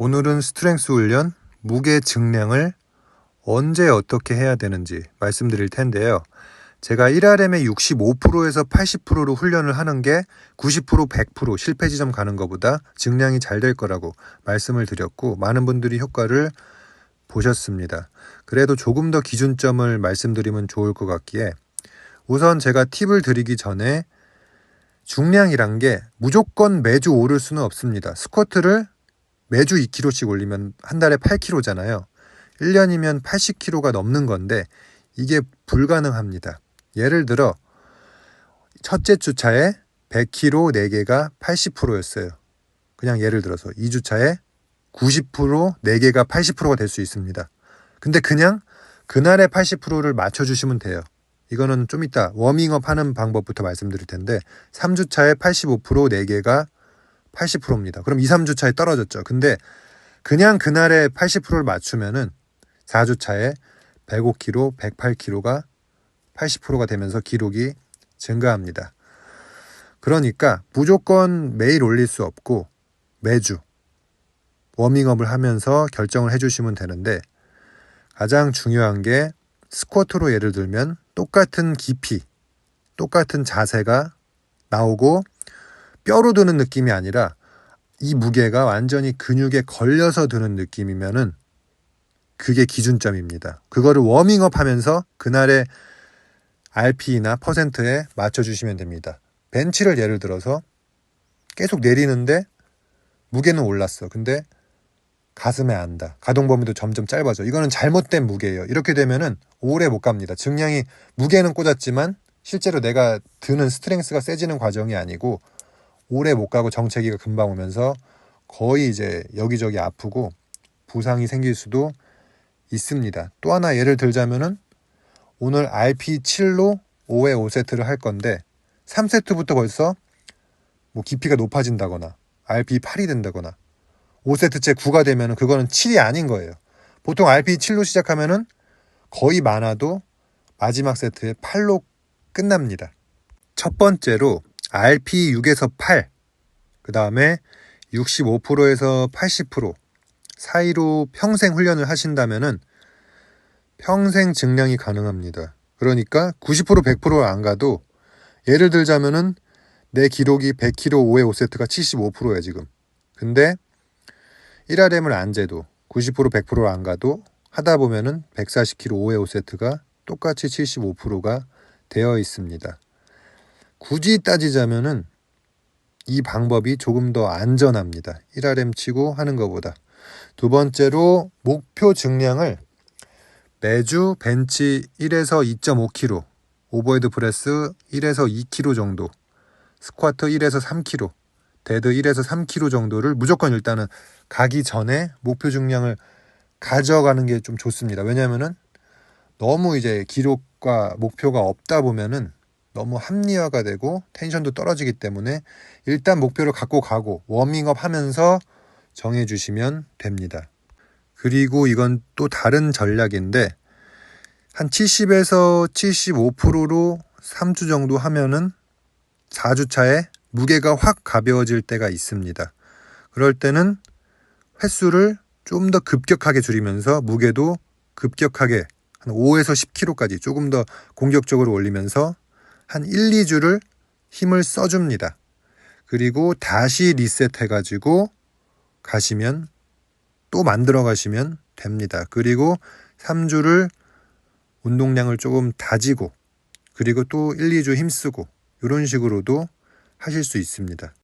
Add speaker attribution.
Speaker 1: 오늘은 스트렝스 훈련, 무게 증량을 언제 어떻게 해야 되는지 말씀드릴 텐데요. 제가 1RM의 65%에서 80%로 훈련을 하는 게 90% 100% 실패 지점 가는 것보다 증량이 잘 될 거라고 말씀을 드렸고 많은 분들이 효과를 보셨습니다. 그래도 조금 더 기준점을 말씀드리면 좋을 것 같기에 우선 제가 팁을 드리기 전에 중량이란 게 무조건 매주 오를 수는 없습니다. 스쿼트를 매주 2kg씩 올리면 한 달에 8kg잖아요. 1년이면 80kg가 넘는 건데 이게 불가능합니다. 예를 들어 첫째 주차에 100kg 4개가 80%였어요. 그냥 예를 들어서 2주차에 90% 4개가 80%가 될 수 있습니다. 근데 그냥 그날의 80%를 맞춰주시면 돼요. 이거는 좀 이따 워밍업 하는 방법부터 말씀드릴 텐데 3주차에 85% 4개가 80%입니다. 그럼 2, 3주 차에 떨어졌죠. 근데 그냥 그날의 80%를 맞추면은 4주 차에 105kg, 108kg가 80%가 되면서 기록이 증가합니다. 그러니까 무조건 매일 올릴 수 없고 매주 워밍업을 하면서 결정을 해주시면 되는데 가장 중요한 게 스쿼트로 예를 들면 똑같은 깊이, 똑같은 자세가 나오고 뼈로 드는 느낌이 아니라 이 무게가 완전히 근육에 걸려서 드는 느낌이면은 그게 기준점입니다. 그거를 워밍업 하면서 그날의 RP나 퍼센트에 맞춰주시면 됩니다. 벤치를 예를 들어서 계속 내리는데 무게는 올랐어. 근데 가슴에 안다. 가동 범위도 점점 짧아져. 이거는 잘못된 무게예요. 이렇게 되면은 오래 못 갑니다. 증량이 무게는 꽂았지만 실제로 내가 드는 스트렝스가 세지는 과정이 아니고 오래 못 가고 정체기가 금방 오면서 거의 이제 여기저기 아프고 부상이 생길 수도 있습니다. 또 하나 예를 들자면은 오늘 RP7로 5회 5세트를 할 건데 3세트부터 벌써 뭐 깊이가 높아진다거나 RP8이 된다거나 5세트째 9가 되면은 그거는 7이 아닌 거예요. 보통 RP7로 시작하면은 거의 많아도 마지막 세트에 8로 끝납니다. 첫 번째로 RP 6에서 8, 그 다음에 65%에서 80% 사이로 평생 훈련을 하신다면은 평생 증량이 가능합니다. 그러니까 90% 100%안 가도 예를 들자면은 내 기록이 100kg 5회 5세트가 75%야 지금. 근데 1RM을 안 재도 90% 100%안 가도 하다 보면은 140kg 5회 5세트가 똑같이 75%가 되어 있습니다. 굳이 따지자면은 이 방법이 조금 더 안전합니다. 1RM 치고 하는 것보다. 두 번째로 목표 증량을 매주 벤치 1에서 2.5kg, 오버헤드 프레스 1에서 2kg 정도, 스쿼트 1에서 3kg, 데드 1에서 3kg 정도를 무조건 일단은 가기 전에 목표 중량을 가져가는 게 좀 좋습니다. 왜냐면은 너무 이제 기록과 목표가 없다 보면은 너무 합리화가 되고 텐션도 떨어지기 때문에 일단 목표를 갖고 가고 워밍업 하면서 정해 주시면 됩니다. 그리고 이건 또 다른 전략인데 한 70에서 75%로 3주 정도 하면은 4주 차에 무게가 확 가벼워질 때가 있습니다. 그럴 때는 횟수를 좀 더 급격하게 줄이면서 무게도 급격하게 한 5에서 10kg까지 조금 더 공격적으로 올리면서 한 1, 2주를 힘을 써줍니다. 그리고 다시 리셋해가지고 가시면 또 만들어 가시면 됩니다. 그리고 3주를 운동량을 조금 다지고 그리고 또 1, 2주 힘쓰고 이런 식으로도 하실 수 있습니다.